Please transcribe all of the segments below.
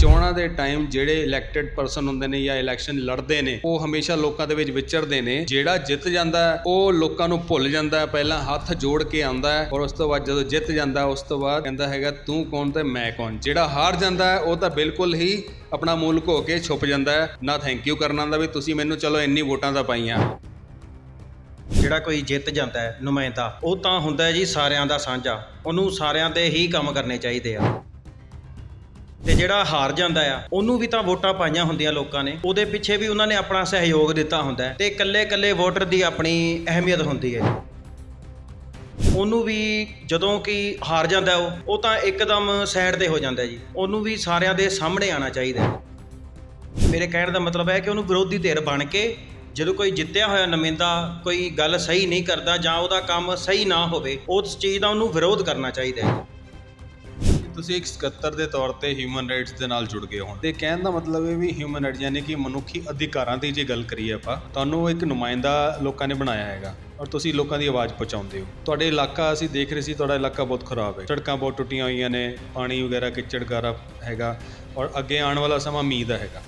ਚੋਣਾਂ ਦੇ ਟਾਈਮ ਜਿਹੜੇ ਇਲੈਕਟਿਡ ਪਰਸਨ ਹੁੰਦੇ ਨੇ ਜਾਂ ਇਲੈਕਸ਼ਨ ਲੜਦੇ ਨੇ, ਉਹ ਹਮੇਸ਼ਾ ਲੋਕਾਂ ਦੇ ਵਿੱਚ ਵਿਚਰਦੇ ਨੇ। ਜਿਹੜਾ ਜਿੱਤ ਜਾਂਦਾ ਉਹ ਲੋਕਾਂ ਨੂੰ ਭੁੱਲ ਜਾਂਦਾ ਹੈ। ਪਹਿਲਾਂ ਹੱਥ ਜੋੜ ਕੇ ਆਉਂਦਾ ਹੈ ਔਰ ਉਸ ਤੋਂ ਬਾਅਦ ਜਦੋਂ ਜਿੱਤ ਜਾਂਦਾ ਉਸ ਤੋਂ ਬਾਅਦ ਕਹਿੰਦਾ ਹੈਗਾ, ਤੂੰ ਕੌਣ ਤੇ ਮੈਂ ਕੌਣ? ਜਿਹੜਾ ਹਾਰ ਜਾਂਦਾ ਹੈ, ਉਹ ਤਾਂ ਬਿਲਕੁਲ ਹੀ ਆਪਣਾ ਮੂਲ ਘੋ ਕੇ ਛੁਪ ਜਾਂਦਾ ਹੈ। ਨਾ ਥੈਂਕ ਯੂ ਕਰਨਾ ਦਾ ਵੀ, ਤੁਸੀਂ ਮੈਨੂੰ ਚਲੋ ਇੰਨੀ ਵੋਟਾਂ ਦਾ ਪਾਈਆਂ। ਜਿਹੜਾ ਕੋਈ ਜਿੱਤ ਜਾਂਦਾ ਹੈ, ਨੁਮਾਇੰਦਾ, ਉਹ ਤਾਂ ਹੁੰਦਾ ਜੀ ਸਾਰਿਆਂ ਦਾ ਸਾਂਝਾ। ਉਹਨੂੰ ਸਾਰਿਆਂ ਦੇ ਹੀ ਕੰਮ ਕਰਨੇ ਚਾਹੀਦੇ ਆ। ਤੇ ਜਿਹੜਾ ਹਾਰ ਜਾਂਦਾ ਆ, ਉਹਨੂੰ ਵੀ ਤਾਂ ਵੋਟਾਂ ਪਾਈਆਂ ਹੁੰਦੀਆਂ ਲੋਕਾਂ ਨੇ। ਉਹਦੇ ਪਿੱਛੇ ਵੀ ਉਹਨਾਂ ਨੇ ਆਪਣਾ ਸਹਿਯੋਗ ਦਿੱਤਾ ਹੁੰਦਾ ਹੈ ਤੇ ਇਕੱਲੇ-ਇਕੱਲੇ ਵੋਟਰ ਦੀ ਆਪਣੀ ਅਹਿਮੀਅਤ ਹੁੰਦੀ ਹੈ। ਉਹਨੂੰ ਵੀ ਜਦੋਂ ਕਿ ਹਾਰ ਜਾਂਦਾ ਉਹ ਉਹ ਤਾਂ ਇੱਕਦਮ ਸਾਈਡ ਤੇ ਹੋ ਜਾਂਦਾ ਜੀ। ਉਹਨੂੰ ਵੀ ਸਾਰਿਆਂ ਦੇ ਸਾਹਮਣੇ ਆਉਣਾ ਚਾਹੀਦਾ ਮੇਰੇ ਕਹਿਣ ਦਾ ਮਤਲਬ ਹੈ ਕਿ ਉਹਨੂੰ ਵਿਰੋਧੀ ਧਿਰ ਬਣ ਕੇ ਜਦੋਂ ਕੋਈ ਜਿੱਤਿਆ ਹੋਇਆ ਨਮਿੰਦਾ ਕੋਈ ਗੱਲ ਸਹੀ ਨਹੀਂ ਕਰਦਾ ਜਾਂ ਉਹਦਾ ਕੰਮ ਸਹੀ ਨਾ ਹੋਵੇ, ਉਸ ਚੀਜ਼ ਦਾ ਉਹਨੂੰ ਵਿਰੋਧ ਕਰਨਾ ਚਾਹੀਦਾ ਹੈ। ਤੁਸੀਂ ਇੱਕ ਸਕੱਤਰ ਦੇ ਤੌਰ ਤੇ ਹਿਊਮਨ ਰਾਈਟਸ ਦੇ ਨਾਲ ਜੁੜ ਗਏ ਹੋ ਤੇ ਕਹਿਣ ਦਾ ਮਤਲਬ ਇਹ ਵੀ ਹਿਊਮਨ ਰਾਈਟਸ ਯਾਨੀ ਕਿ ਮਨੁੱਖੀ ਅਧਿਕਾਰਾਂ ਦੀ ਜੇ ਗੱਲ ਕਰੀਏ ਆਪਾਂ, ਤੁਹਾਨੂੰ ਇੱਕ ਨੁਮਾਇੰਦਾ ਲੋਕਾਂ ਨੇ ਬਣਾਇਆ ਹੈਗਾ ਔਰ ਤੁਸੀਂ ਲੋਕਾਂ ਦੀ ਆਵਾਜ਼ ਪਹੁੰਚਾਉਂਦੇ ਹੋ। ਤੁਹਾਡੇ ਇਲਾਕਾ ਅਸੀਂ ਦੇਖ ਰਹੇ ਸੀ, ਤੁਹਾਡਾ ਇਲਾਕਾ ਬਹੁਤ ਖਰਾਬ ਹੈ। ਸੜਕਾਂ ਬਹੁਤ ਟੁੱਟੀਆਂ ਹੋਈਆਂ ਨੇ, ਪਾਣੀ ਵਗੈਰਾ ਕਿਚੜਗਾਰਾ ਹੈਗਾ ਔਰ ਅੱਗੇ ਆਉਣ ਵਾਲਾ ਸਮਾਂ ਮੀਂਹ ਦਾ ਹੈਗਾ।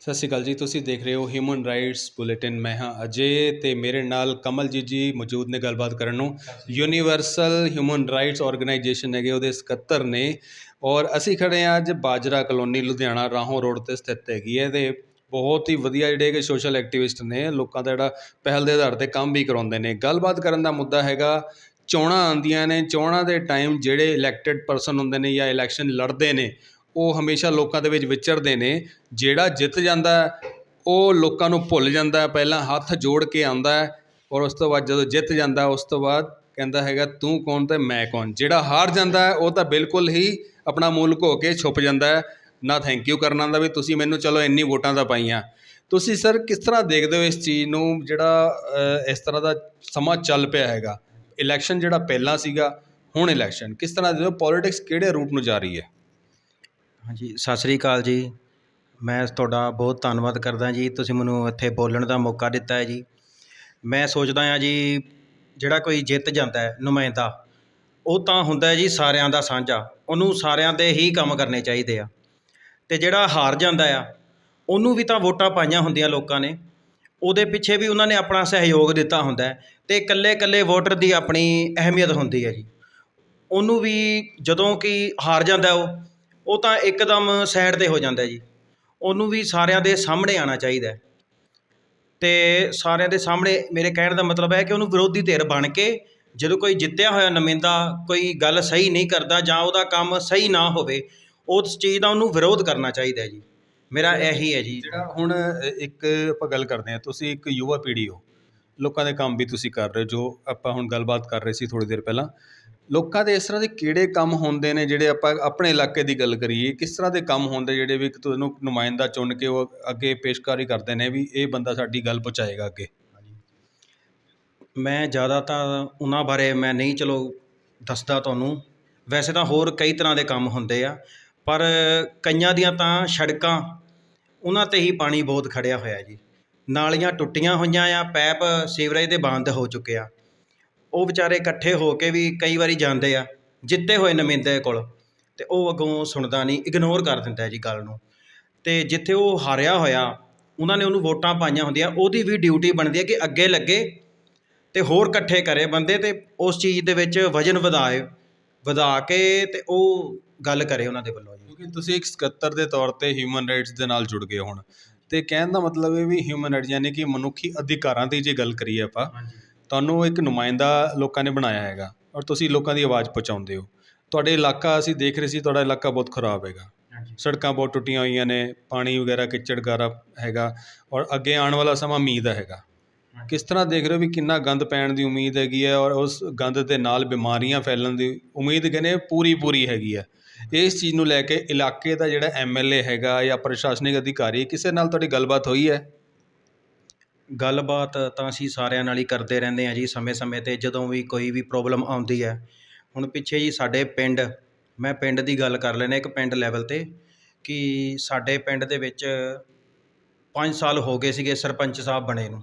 ਸਤਿ ਸ਼੍ਰੀ ਅਕਾਲ ਜੀ, ਤੁਸੀਂ ਦੇਖ ਰਹੇ ਹੋ ਹਿਊਮਨ ਰਾਈਟਸ ਬੁਲੇਟਿਨ ਮੈਂ ਹਾਂ ਅਜੇ ਤੇ ਮੇਰੇ ਨਾਲ ਕਮਲਜੀਤ ਜੀ ਮੌਜੂਦ ਨੇ ਗੱਲਬਾਤ ਕਰਨ ਨੂੰ। ਯੂਨੀਵਰਸਲ ਹਿਊਮਨ ਰਾਈਟਸ ਆਰਗੇਨਾਈਜੇਸ਼ਨ ਹੈਗੇ, ਉਹਦੇ ਸਕੱਤਰ ਨੇ। ਔਰ ਅਸੀਂ ਖੜੇ ਹਾਂ ਅੱਜ ਬਾਜਰਾ ਕਲੋਨੀ, ਲੁਧਿਆਣਾ, ਰਾਹੋਂ ਰੋਡ ਤੇ ਸਥਿਤ ਹੈਗੀ ਹੈ ਤੇ ਬਹੁਤ ਹੀ ਵਧੀਆ ਜਿਹੜੇ ਕਿ ਸੋਸ਼ਲ ਐਕਟਿਵਿਸਟ ਨੇ, ਲੋਕਾਂ ਦਾ ਜਿਹੜਾ ਪਹਿਲ ਦੇ ਆਧਾਰ ਤੇ ਕੰਮ ਵੀ ਕਰਾਉਂਦੇ ਨੇ। ਗੱਲਬਾਤ ਕਰਨ ਦਾ ਮੁੱਦਾ ਹੈਗਾ, ਚੋਣਾਂ ਆਉਂਦੀਆਂ ਨੇ। ਚੋਣਾਂ ਦੇ ਟਾਈਮ ਜਿਹੜੇ ਇਲੈਕਟਿਡ ਪਰਸਨ ਹੁੰਦੇ ਨੇ ਜਾਂ ਇਲੈਕਸ਼ਨ ਲੜਦੇ ਨੇ ਉਹ ਹਮੇਸ਼ਾ ਲੋਕਾਂ ਦੇ ਵਿੱਚ ਵਿਚਰਦੇ ਨੇ, ਜਿਹੜਾ ਜਿੱਤ ਜਾਂਦਾ ਉਹ ਲੋਕਾਂ ਨੂੰ ਭੁੱਲ ਜਾਂਦਾ ਪਹਿਲਾਂ ਹੱਥ ਜੋੜ ਕੇ ਆਉਂਦਾ ਔਰ ਉਸ ਤੋਂ ਬਾਅਦ ਜਦੋਂ ਜਿੱਤ ਜਾਂਦਾ, ਉਸ ਤੋਂ ਬਾਅਦ ਕਹਿੰਦਾ ਹੈਗਾ, ਤੂੰ ਕੌਣ ਤੇ ਮੈਂ ਕੌਣ? ਜਿਹੜਾ ਹਾਰ ਜਾਂਦਾ ਉਹ ਤਾਂ ਬਿਲਕੁਲ ਹੀ ਆਪਣਾ ਮੂਲ ਘੋ ਕੇ ਛੁਪ ਜਾਂਦਾ ਨਾ ਥੈਂਕ ਯੂ ਕਰਨਾ ਦਾ ਵੀ ਤੁਸੀਂ ਮੈਨੂੰ ਚਲੋ ਇੰਨੀ ਵੋਟਾਂ ਤਾਂ ਪਾਈਆਂ। ਤੁਸੀਂ ਸਰ ਕਿਸ ਤਰ੍ਹਾਂ ਦੇਖਦੇ ਹੋ ਇਸ ਚੀਜ਼ ਨੂੰ, ਜਿਹੜਾ ਇਸ ਤਰ੍ਹਾਂ ਦਾ ਸਮਾਂ ਚੱਲ ਪਿਆ ਹੈਗਾ? ਇਲੈਕਸ਼ਨ ਜਿਹੜਾ ਪਹਿਲਾਂ ਸੀਗਾ, ਹੁਣ ਇਲੈਕਸ਼ਨ ਕਿਸ ਤਰ੍ਹਾਂ ਦੇ ਪੋਲਿਟਿਕਸ ਕਿਹੜੇ ਰੂਟ ਨੂੰ ਜਾ ਰਹੀ ਹੈ? ਹਾਂਜੀ, ਸਤਿ ਸ੍ਰੀ ਅਕਾਲ ਜੀ। ਮੈਂ ਤੁਹਾਡਾ ਬਹੁਤ ਧੰਨਵਾਦ ਕਰਦਾ ਜੀ, ਤੁਸੀਂ ਮੈਨੂੰ ਇੱਥੇ ਬੋਲਣ ਦਾ ਮੌਕਾ ਦਿੱਤਾ ਹੈ ਜੀ। ਮੈਂ ਸੋਚਦਾ ਹਾਂ ਜੀ, ਜਿਹੜਾ ਕੋਈ ਜਿੱਤ ਜਾਂਦਾ ਹੈ, ਨੁਮਾਇੰਦਾ, ਉਹ ਤਾਂ ਹੁੰਦਾ ਜੀ ਸਾਰਿਆਂ ਦਾ ਸਾਂਝਾ। ਉਹਨੂੰ ਸਾਰਿਆਂ ਦੇ ਹੀ ਕੰਮ ਕਰਨੇ ਚਾਹੀਦੇ ਆ। ਅਤੇ ਜਿਹੜਾ ਹਾਰ ਜਾਂਦਾ ਆ, ਉਹਨੂੰ ਵੀ ਤਾਂ ਵੋਟਾਂ ਪਾਈਆਂ ਹੁੰਦੀਆਂ ਲੋਕਾਂ ਨੇ। ਉਹਦੇ ਪਿੱਛੇ ਵੀ ਉਹਨਾਂ ਨੇ ਆਪਣਾ ਸਹਿਯੋਗ ਦਿੱਤਾ ਹੁੰਦਾ ਅਤੇ ਇਕੱਲੇ-ਇਕੱਲੇ ਵੋਟਰ ਦੀ ਆਪਣੀ ਅਹਿਮੀਅਤ ਹੁੰਦੀ ਹੈ ਜੀ। ਉਹਨੂੰ ਵੀ ਜਦੋਂ ਕਿ ਹਾਰ ਜਾਂਦਾ ਉਹ ਉਹ ਤਾਂ ਇੱਕਦਮ ਸਾਈਡ ਤੇ ਹੋ ਜਾਂਦਾ ਜੀ। ਉਹਨੂੰ ਵੀ ਸਾਰਿਆਂ ਦੇ ਸਾਹਮਣੇ ਆਉਣਾ ਚਾਹੀਦਾ। ਅਤੇ ਸਾਰਿਆਂ ਦੇ ਸਾਹਮਣੇ ਮੇਰੇ ਕਹਿਣ ਦਾ ਮਤਲਬ ਹੈ ਕਿ ਉਹਨੂੰ ਵਿਰੋਧੀ ਧਿਰ ਬਣ ਕੇ ਜਦੋਂ ਕੋਈ ਜਿੱਤਿਆ ਹੋਇਆ ਨੁਮਾਇੰਦਾ ਕੋਈ ਗੱਲ ਸਹੀ ਨਹੀਂ ਕਰਦਾ ਜਾਂ ਉਹਦਾ ਕੰਮ ਸਹੀ ਨਾ ਹੋਵੇ, ਉਸ ਚੀਜ਼ ਦਾ ਉਹਨੂੰ ਵਿਰੋਧ ਕਰਨਾ ਚਾਹੀਦਾ ਜੀ। ਮੇਰਾ ਇਹੀ ਹੈ ਜੀ। ਜਿਹੜਾ ਹੁਣ ਇੱਕ ਆਪਾਂ ਗੱਲ ਕਰਦੇ ਹਾਂ, ਤੁਸੀਂ ਇੱਕ ਯੁਵਾ ਪੀੜ੍ਹੀ ਹੋ। ਲੋਕਾਂ ਦੇ ਕੰਮ ਵੀ ਤੁਸੀਂ ਕਰ ਰਹੇ ਹੋ, ਜੋ ਆਪਾਂ ਹੁਣ ਗੱਲਬਾਤ ਕਰ ਰਹੇ ਸੀ ਥੋੜੀ ਦੇਰ ਪਹਿਲਾਂ। ਲੋਕਾਂ ਦੇ ਇਸ ਤਰ੍ਹਾਂ ਦੇ ਕਿਹੜੇ ਕੰਮ ਹੁੰਦੇ ਨੇ ਜਿਹੜੇ ਆਪਾਂ ਆਪਣੇ ਇਲਾਕੇ ਦੀ ਗੱਲ ਕਰੀਏ, ਕਿਸ ਤਰ੍ਹਾਂ ਦੇ ਕੰਮ ਹੁੰਦੇ ਜਿਹੜੇ ਵੀ ਇੱਕ ਤੁਹਾਨੂੰ ਨੁਮਾਇੰਦਾ ਚੁਣ ਕੇ ਉਹ ਅੱਗੇ ਪੇਸ਼ਕਾਰੀ ਕਰਦੇ ਨੇ ਵੀ ਇਹ ਬੰਦਾ ਸਾਡੀ ਗੱਲ ਪਹੁੰਚਾਏਗਾ ਅੱਗੇ? ਮੈਂ ਜ਼ਿਆਦਾ ਤਾਂ ਉਹਨਾਂ ਬਾਰੇ ਮੈਂ ਨਹੀਂ, ਚਲੋ ਦੱਸਦਾ ਤੁਹਾਨੂੰ। ਵੈਸੇ ਤਾਂ ਹੋਰ ਕਈ ਤਰ੍ਹਾਂ ਦੇ ਕੰਮ ਹੁੰਦੇ ਆ, ਪਰ ਕਈਆਂ ਦੀਆਂ ਤਾਂ ਸੜਕਾਂ, ਉਹਨਾਂ ਤੇ ਹੀ ਪਾਣੀ ਬਹੁਤ ਖੜਿਆ ਹੋਇਆ ਜੀ। ਨਾਲੀਆਂ ਟੁੱਟੀਆਂ ਹੋਈਆਂ ਆ, ਪੈਪ ਸੀਵਰੇਜ ਦੇ ਬੰਦ ਹੋ ਚੁੱਕੇ ਆ। ਉਹ ਵਿਚਾਰੇ ਇਕੱਠੇ ਹੋ ਕੇ ਵੀ ਕਈ ਵਾਰੀ ਜਾਂਦੇ ਆ ਜਿੱਤੇ ਹੋਏ ਨੁਮਾਇੰਦੇ ਕੋਲ ਤੇ ਉਹ ਅੱਗੋਂ ਸੁਣਦਾ ਨਹੀਂ ਇਗਨੋਰ ਕਰ ਦਿੰਦਾ ਜੀ ਗੱਲ ਨੂੰ। ਤੇ ਜਿੱਥੇ ਉਹ ਹਾਰਿਆ ਹੋਇਆ ਉਹਨਾਂ ਨੇ ਉਹਨੂੰ ਵੋਟਾਂ ਪਾਈਆਂ ਹੁੰਦੀਆਂ ਉਹਦੀ ਵੀ ਡਿਊਟੀ ਬਣਦੀ ਹੈ ਕਿ ਅੱਗੇ ਲੱਗੇ ਤੇ ਹੋਰ ਇਕੱਠੇ ਕਰੇ ਬੰਦੇ ਤੇ ਉਸ ਚੀਜ਼ ਦੇ ਵਿੱਚ ਵਜਨ ਵਧਾਏ ਵਧਾ ਕੇ ਤੇ ਉਹ ਗੱਲ ਕਰੇ ਉਹਨਾਂ ਦੇ ਵੱਲੋਂ ਜੀ। ਕਿਉਂਕਿ ਤੁਸੀਂ ਇੱਕ ਸਕੱਤਰ ਦੇ ਤੌਰ ਤੇ ਹਿਊਮਨ ਰਾਈਟਸ ਦੇ ਨਾਲ ਜੁੜ ਗਏ ਹੁਣ ਤੇ ਕਹਿਣ ਦਾ ਮਤਲਬ ਇਹ ਵੀ ਹਿਊਮਨ ਰਾਈਟਸ ਯਾਨੀ ਕਿ ਮਨੁੱਖੀ ਅਧਿਕਾਰਾਂ ਦੀ ਜੇ ਗੱਲ ਕਰੀਏ ਆਪਾਂ ਤੁਹਾਨੂੰ ਇੱਕ ਨੁਮਾਇੰਦਾ ਲੋਕਾਂ ਨੇ ਬਣਾਇਆ ਹੈਗਾ ਔਰ ਤੁਸੀਂ ਲੋਕਾਂ ਦੀ ਆਵਾਜ਼ ਪਹੁੰਚਾਉਂਦੇ ਹੋ। ਤੁਹਾਡੇ ਇਲਾਕਾ ਅਸੀਂ ਦੇਖ ਰਹੇ ਸੀ ਤੁਹਾਡਾ ਇਲਾਕਾ ਬਹੁਤ ਖਰਾਬ ਹੈਗਾ। ਸੜਕਾਂ ਬਹੁਤ ਟੁੱਟੀਆਂ ਹੋਈਆਂ ਨੇ ਪਾਣੀ ਵਗੈਰਾ ਕਿਚੜ ਗਾਰਾ ਹੈਗਾ ਔਰ ਅੱਗੇ ਆਉਣ ਵਾਲਾ ਸਮਾਂ ਮੀਂਹ ਦਾ ਹੈਗਾ। ਕਿਸ ਤਰ੍ਹਾਂ ਦੇਖ ਰਹੇ ਹੋ ਵੀ ਕਿੰਨਾ ਗੰਦ ਪੈਣ ਦੀ ਉਮੀਦ ਹੈਗੀ ਹੈ ਔਰ ਉਸ ਗੰਦ ਦੇ ਨਾਲ ਬਿਮਾਰੀਆਂ ਫੈਲਣ ਦੀ ਉਮੀਦ ਕਹਿੰਦੇ ਪੂਰੀ ਪੂਰੀ ਹੈਗੀ ਹੈ। ਇਸ ਚੀਜ਼ ਨੂੰ ਲੈ ਕੇ ਇਲਾਕੇ ਦਾ ਜਿਹੜਾ ਐਮਐਲਏ ਹੈਗਾ ਜਾਂ ਪ੍ਰਸ਼ਾਸਨਿਕ ਅਧਿਕਾਰੀ ਕਿਸੇ ਨਾਲ ਤੁਹਾਡੀ ਗੱਲਬਾਤ ਹੋਈ ਹੈ? ਗੱਲਬਾਤ ਤਾਂ ਅਸੀਂ ਸਾਰਿਆਂ ਨਾਲ ਹੀ ਕਰਦੇ ਰਹਿੰਦੇ ਹਾਂ ਜੀ ਸਮੇਂ-ਸਮੇਂ ਤੇ, ਜਦੋਂ ਵੀ ਕੋਈ ਵੀ ਪ੍ਰੋਬਲਮ ਆਉਂਦੀ ਹੈ। ਹੁਣ ਪਿੱਛੇ ਜੀ ਸਾਡੇ ਪਿੰਡ, ਮੈਂ ਪਿੰਡ ਦੀ ਗੱਲ ਕਰ ਲੈਂਦਾ ਇੱਕ ਪਿੰਡ ਲੈਵਲ ਤੇ, ਕਿ ਸਾਡੇ ਪਿੰਡ ਦੇ ਵਿੱਚ ਪੰਜ ਸਾਲ ਹੋ ਗਏ ਸੀਗੇ ਸਰਪੰਚ ਸਾਹਿਬ ਬਣੇ ਨੂੰ।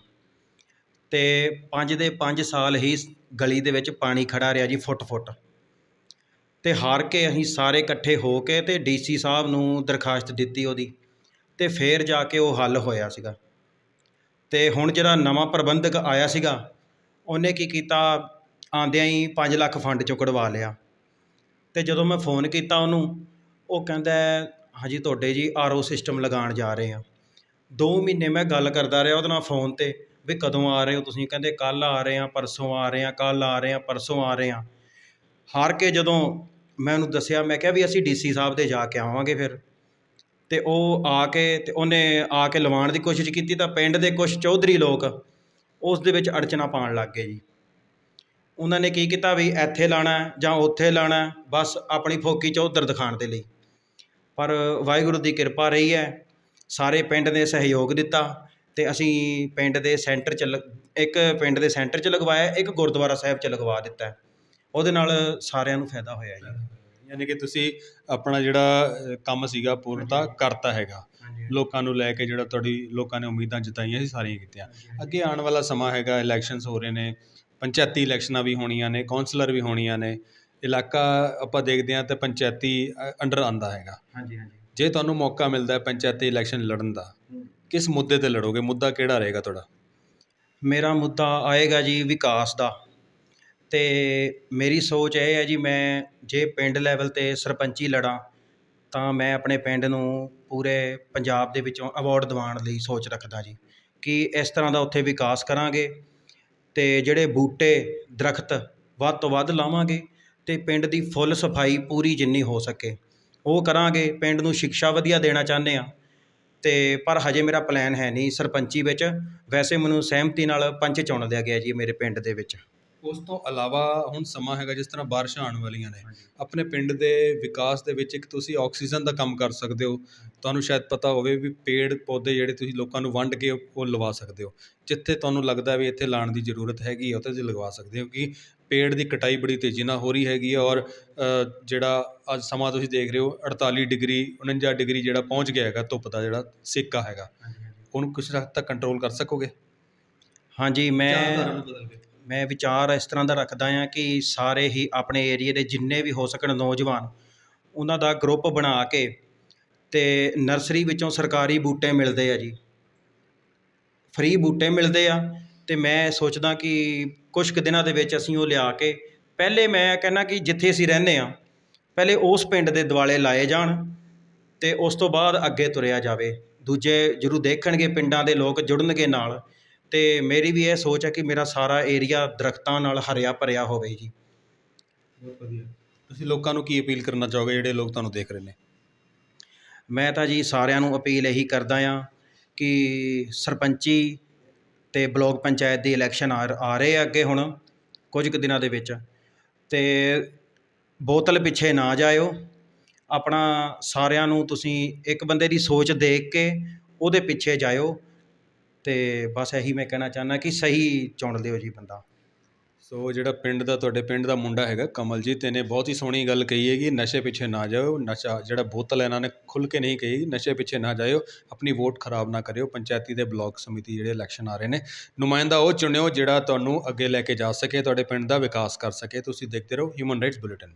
ਅਤੇ ਪੰਜ ਦੇ ਪੰਜ ਸਾਲ ਹੀ ਗਲੀ ਦੇ ਵਿੱਚ ਪਾਣੀ ਖੜਾ ਰਿਹਾ ਜੀ ਫੁੱਟ-ਫੁੱਟ। ਤੇ ਹਾਰ ਕੇ ਅਸੀਂ ਸਾਰੇ ਇਕੱਠੇ ਹੋ ਕੇ ਤੇ ਡੀਸੀ ਸਾਹਿਬ ਨੂੰ ਦਰਖਾਸਤ ਦਿੱਤੀ ਉਹਦੀ। ਤੇ ਫੇਰ ਜਾ ਕੇ ਉਹ ਹੱਲ ਹੋਇਆ ਸੀਗਾ। ਅਤੇ ਹੁਣ ਜਿਹੜਾ ਨਵਾਂ ਪ੍ਰਬੰਧਕ ਆਇਆ ਸੀਗਾ, ਉਹਨੇ ਕੀ ਕੀਤਾ? ਆਉਂਦਿਆਂ ਹੀ ਪੰਜ ਲੱਖ ਫੰਡ ਚੋਂ ਕਢਵਾ ਲਿਆ। ਅਤੇ ਜਦੋਂ ਮੈਂ ਫੋਨ ਕੀਤਾ ਉਹਨੂੰ, ਉਹ ਕਹਿੰਦਾ, ਹਾਂਜੀ, ਤੁਹਾਡੇ ਜੀ ਆਰ ਓ ਸਿਸਟਮ ਲਗਾਉਣ ਜਾ ਰਹੇ ਹਾਂ। ਦੋ ਮਹੀਨੇ ਮੈਂ ਗੱਲ ਕਰਦਾ ਰਿਹਾ ਉਹਦੇ ਨਾਲ ਫੋਨ ਤੇ, ਵੀ ਕਦੋਂ ਆ ਰਹੇ ਹੋ ਤੁਸੀਂ? ਕਹਿੰਦੇ, ਕੱਲ੍ਹ ਆ ਰਹੇ ਹਾਂ, ਪਰਸੋਂ ਆ ਰਹੇ ਹਾਂ, ਕੱਲ੍ਹ ਆ ਰਹੇ ਹਾਂ, ਪਰਸੋਂ ਆ ਰਹੇ ਹਾਂ। ਹਾਰ ਕੇ ਜਦੋਂ ਮੈਂ ਉਹਨੂੰ ਦੱਸਿਆ, ਮੈਂ ਕਿਹਾ ਵੀ ਅਸੀਂ ਡੀਸੀ ਸਾਹਿਬ ਦੇ ਜਾ ਕੇ ਆਵਾਂਗੇ ਫਿਰ। ਅਤੇ ਉਹ ਆ ਕੇ ਅਤੇ ਉਹਨੇ ਆ ਕੇ ਲਵਾਉਣ ਦੀ ਕੋਸ਼ਿਸ਼ ਕੀਤੀ ਤਾਂ ਪਿੰਡ ਦੇ ਕੁਛ ਚੌਧਰੀ ਲੋਕ ਉਸ ਦੇ ਵਿੱਚ ਅੜਚਨਾ ਪਾਉਣ ਲੱਗ ਗਏ ਜੀ। ਉਹਨਾਂ ਨੇ ਕੀ ਕੀਤਾ ਵੀ ਇੱਥੇ ਲਾਣਾ ਜਾਂ ਉੱਥੇ ਲਾਣਾ ਬਸ ਆਪਣੀ ਫੋਕੀ ਚੌਧਰ ਦਿਖਾਉਣ ਦੇ ਲਈ। ਪਰ ਵਾਹਿਗੁਰੂ ਦੀ ਕਿਰਪਾ ਰਹੀ ਹੈ, ਸਾਰੇ ਪਿੰਡ ਨੇ ਸਹਿਯੋਗ ਦਿੱਤਾ ਤੇ ਅਸੀਂ ਪਿੰਡ ਦੇ ਸੈਂਟਰ ਚ ਲ- ਇੱਕ ਪਿੰਡ ਦੇ ਸੈਂਟਰ ਚ ਲਗਵਾਇਆ, ਇੱਕ ਗੁਰਦੁਆਰਾ ਸਾਹਿਬ ਚ ਲਗਵਾ ਦਿੱਤਾ। ਉਹਦੇ ਨਾਲ ਸਾਰਿਆਂ ਨੂੰ ਫਾਇਦਾ ਹੋਇਆ ਜੀ। ਯਾਨੀ ਕਿ ਤੁਸੀਂ ਆਪਣਾ ਜਿਹੜਾ ਕੰਮ ਸੀਗਾ ਪੂਰਤਾ ਕਰਤਾ ਹੈਗਾ। ਲੋਕਾਂ ਨੂੰ ਲੈ ਕੇ ਜਿਹੜਾ ਤੁਹਾਡੀ ਲੋਕਾਂ ਨੇ ਉਮੀਦਾਂ ਜਤਾਈਆਂ ਸੀ ਸਾਰੀਆਂ ਕੀਤੀਆਂ। ਅੱਗੇ ਆਉਣ ਵਾਲਾ ਸਮਾਂ ਹੈਗਾ ਇਲੈਕਸ਼ਨਸ ਹੋ ਰਹੇ ਨੇ ਪੰਚਾਇਤੀ ਇਲੈਕਸ਼ਨਾਂ ਵੀ ਹੋਣੀਆਂ ਨੇ ਕੌਂਸਲਰ ਵੀ ਹੋਣੀਆਂ ਨੇ। ਇਲਾਕਾ ਆਪਾਂ ਦੇਖਦੇ ਹਾਂ ਤੇ ਪੰਚਾਇਤੀ ਅੰਡਰ ਆਂਦਾ ਹੈਗਾ। ਹਾਂਜੀ ਹਾਂਜੀ। ਜੇ ਤੁਹਾਨੂੰ ਮੌਕਾ ਮਿਲਦਾ ਹੈ ਪੰਚਾਇਤੀ ਇਲੈਕਸ਼ਨ ਲੜਨ ਦਾ ਕਿਸ ਮੁੱਦੇ ਤੇ ਲੜੋਗੇ? ਮੁੱਦਾ ਕਿਹੜਾ ਰਹੇਗਾ ਤੁਹਾਡਾ? ਮੇਰਾ ਮੁੱਦਾ ਆਏਗਾ ਜੀ ਵਿਕਾਸ ਦਾ। ਅਤੇ ਮੇਰੀ ਸੋਚ ਇਹ ਹੈ ਜੀ, ਮੈਂ ਜੇ ਪਿੰਡ ਲੈਵਲ ਤੇ ਸਰਪੰਚੀ ਲੜਾਂ, ਤਾਂ ਮੈਂ ਆਪਣੇ ਪਿੰਡ ਨੂੰ ਪੂਰੇ ਪੰਜਾਬ ਦੇ ਵਿੱਚੋਂ ਅਵਾਰਡ ਦਿਵਾਉਣ ਲਈ ਸੋਚ ਰੱਖਦਾ ਜੀ। ਕਿ ਇਸ ਤਰ੍ਹਾਂ ਦਾ ਉੱਥੇ ਵਿਕਾਸ ਕਰਾਂਗੇ ਅਤੇ ਜਿਹੜੇ ਬੂਟੇ, ਦਰੱਖਤ ਵੱਧ ਤੋਂ ਵੱਧ ਲਾਵਾਂਗੇ ਅਤੇ ਪਿੰਡ ਦੀ ਫੁੱਲ ਸਫ਼ਾਈ ਪੂਰੀ ਜਿੰਨੀ ਹੋ ਸਕੇ, ਉਹ ਕਰਾਂਗੇ। ਪਿੰਡ ਨੂੰ ਸਿੱਖਿਆ ਵਧੀਆ ਦੇਣਾ ਚਾਹੁੰਦੇ ਹਾਂ ਅਤੇ ਪਰ ਹਜੇ ਮੇਰਾ ਪਲਾਨ ਹੈ ਨਹੀਂ ਸਰਪੰਚੀ ਵਿੱਚ। ਵੈਸੇ ਮੈਨੂੰ ਸਹਿਮਤੀ ਨਾਲ ਪੰਚ ਚੁਣ ਲਿਆ ਗਿਆ ਜੀ ਮੇਰੇ ਪਿੰਡ ਦੇ ਵਿੱਚ। ਉਸ ਤੋਂ ਇਲਾਵਾ ਹੁਣ ਸਮਾਂ ਹੈਗਾ ਜਿਸ ਤਰ੍ਹਾਂ ਬਾਰਿਸ਼ਾਂ ਆਉਣ ਵਾਲੀਆਂ ਨੇ। ਆਪਣੇ ਪਿੰਡ ਦੇ ਵਿਕਾਸ ਦੇ ਵਿੱਚ ਇੱਕ ਤੁਸੀਂ ਆਕਸੀਜਨ ਦਾ ਕੰਮ ਕਰ ਸਕਦੇ ਹੋ। ਤੁਹਾਨੂੰ ਸ਼ਾਇਦ ਪਤਾ ਹੋਵੇ ਵੀ ਪੇੜ ਪੌਦੇ ਜਿਹੜੇ ਤੁਸੀਂ ਲੋਕਾਂ ਨੂੰ ਵੰਡ ਕੇ ਉਹ ਲਵਾ ਸਕਦੇ ਹੋ। ਜਿੱਥੇ ਤੁਹਾਨੂੰ ਲੱਗਦਾ ਵੀ ਇੱਥੇ ਲਾਉਣ ਦੀ ਜ਼ਰੂਰਤ ਹੈਗੀ ਹੈ ਉੱਥੇ ਤੁਸੀਂ ਲਗਵਾ ਸਕਦੇ ਹੋ ਕਿ ਪੇੜ ਦੀ ਕਟਾਈ ਬੜੀ ਤੇਜ਼ੀ ਨਾਲ ਹੋ ਰਹੀ ਹੈਗੀ ਹੈ ਔਰ ਜਿਹੜਾ ਅੱਜ ਸਮਾਂ ਤੁਸੀਂ ਦੇਖ ਰਹੇ ਹੋ 48 ਡਿਗਰੀ 49 ਡਿਗਰੀ ਜਿਹੜਾ ਪਹੁੰਚ ਗਿਆ ਹੈਗਾ ਧੁੱਪ ਦਾ ਜਿਹੜਾ ਸਿੱਕਾ ਹੈਗਾ। ਉਹਨੂੰ ਕੁਝ ਹੱਦ ਤੱਕ ਕੰਟਰੋਲ ਕਰ ਸਕੋਗੇ? ਹਾਂਜੀ ਮੈਂ ਮੈਂ ਵਿਚਾਰ ਇਸ ਤਰ੍ਹਾਂ ਦਾ ਰੱਖਦਾ ਹਾਂ ਕਿ ਸਾਰੇ ਹੀ ਆਪਣੇ ਏਰੀਏ ਦੇ ਜਿੰਨੇ ਵੀ ਹੋ ਸਕਣ ਨੌਜਵਾਨ, ਉਹਨਾਂ ਦਾ ਗਰੁੱਪ ਬਣਾ ਕੇ ਅਤੇ ਨਰਸਰੀ ਵਿੱਚੋਂ ਸਰਕਾਰੀ ਬੂਟੇ ਮਿਲਦੇ ਆ ਜੀ। ਫ੍ਰੀ ਬੂਟੇ ਮਿਲਦੇ ਆ ਅਤੇ ਮੈਂ ਸੋਚਦਾ ਕਿ ਕੁਝ ਕੁ ਦਿਨਾਂ ਦੇ ਵਿੱਚ ਅਸੀਂ ਉਹ ਲਿਆ ਕੇ ਪਹਿਲੇ ਮੈਂ ਕਹਿੰਦਾ ਕਿ ਜਿੱਥੇ ਅਸੀਂ ਰਹਿੰਦੇ ਹਾਂ, ਪਹਿਲੇ ਉਸ ਪਿੰਡ ਦੇ ਦਿਵਾਲੇ ਲਾਏ ਜਾਣ ਅਤੇ ਉਸ ਤੋਂ ਬਾਅਦ ਅੱਗੇ ਤੁਰਿਆ ਜਾਵੇ। ਦੂਜੇ ਜ਼ਰੂਰ ਦੇਖਣਗੇ ਪਿੰਡਾਂ ਦੇ ਲੋਕ ਜੁੜਨਗੇ ਨਾਲ। ਤੇ ਮੇਰੀ ਵੀ ਇਹ ਸੋਚ ਹੈ ਕਿ ਮੇਰਾ ਸਾਰਾ ਏਰੀਆ ਦਰਖਤਾਂ ਨਾਲ ਹਰਿਆ ਭਰਿਆ ਹੋਵੇ ਜੀ। ਬਹੁਤ ਵਧੀਆ। ਤੁਸੀਂ ਲੋਕਾਂ ਨੂੰ ਕੀ ਅਪੀਲ ਕਰਨਾ ਚਾਹੋਗੇ ਜਿਹੜੇ ਲੋਕ ਤੁਹਾਨੂੰ ਦੇਖ ਰਹੇ ਨੇ? ਮੈਂ ਤਾਂ ਜੀ ਸਾਰਿਆਂ ਨੂੰ ਅਪੀਲ ਇਹੀ ਕਰਦਾ ਆ ਕਿ ਸਰਪੰਚੀ ਤੇ ਬਲਾਕ ਪੰਚਾਇਤ ਦੀ ਇਲੈਕਸ਼ਨ ਆ ਆ ਰਹੇ ਆ ਅੱਗੇ ਹੁਣ ਕੁਝ ਕੁ ਦਿਨਾਂ ਦੇ ਵਿੱਚ। ਤੇ ਬੋਤਲ ਪਿੱਛੇ ਨਾ ਜਾਇਓ। ਆਪਣਾ ਸਾਰਿਆਂ ਨੂੰ ਤੁਸੀਂ ਇੱਕ ਬੰਦੇ ਦੀ ਸੋਚ ਦੇਖ ਕੇ ਉਹਦੇ ਪਿੱਛੇ ਜਾਇਓ। ਤੇ ਬਸ ਇਹੀ ਮੈਂ ਕਹਿਣਾ ਚਾਹੁੰਦਾ ਕਿ ਸਹੀ ਚੁਣ ਲਿਓ ਜੀ ਬੰਦਾ। ਸੋ ਜਿਹੜਾ ਪਿੰਡ ਦਾ, ਤੁਹਾਡੇ ਪਿੰਡ ਦਾ ਮੁੰਡਾ ਹੈਗਾ ਕਮਲਜੀਤ, ਇਹਨੇ ਬਹੁਤ ਹੀ ਸੋਹਣੀ ਗੱਲ ਕਹੀ ਹੈ ਕਿ ਨਸ਼ੇ ਪਿੱਛੇ ਨਾ ਜਾਓ ਨਸ਼ਾ ਜਿਹੜਾ ਬੋਤਲ ਇਹਨਾਂ ਨੇ ਖੁੱਲ ਕੇ ਨਹੀਂ ਕਹੀ, ਨਸ਼ੇ ਪਿੱਛੇ ਨਾ ਜਾਇਓ, ਆਪਣੀ ਵੋਟ ਖਰਾਬ ਨਾ ਕਰਿਓ, ਪੰਚਾਇਤੀ ਦੇ ਬਲਾਕ ਸਮਿਤੀ ਜਿਹੜੇ ਇਲੈਕਸ਼ਨ ਆ ਰਹੇ ਨੇ। ਨੁਮਾਇੰਦਾ ਉਹ ਚੁਣਿਓ ਜਿਹੜਾ ਤੁਹਾਨੂੰ ਅੱਗੇ ਲੈ ਕੇ ਜਾ ਸਕੇ, ਤੁਹਾਡੇ ਪਿੰਡ ਦਾ ਵਿਕਾਸ ਕਰ ਸਕੇ, ਤੁਸੀਂ ਦੇਖਦੇ ਰਹੋ ਹਿਊਮਨ ਰਾਈਟਸ ਬੁਲੇਟਿਨ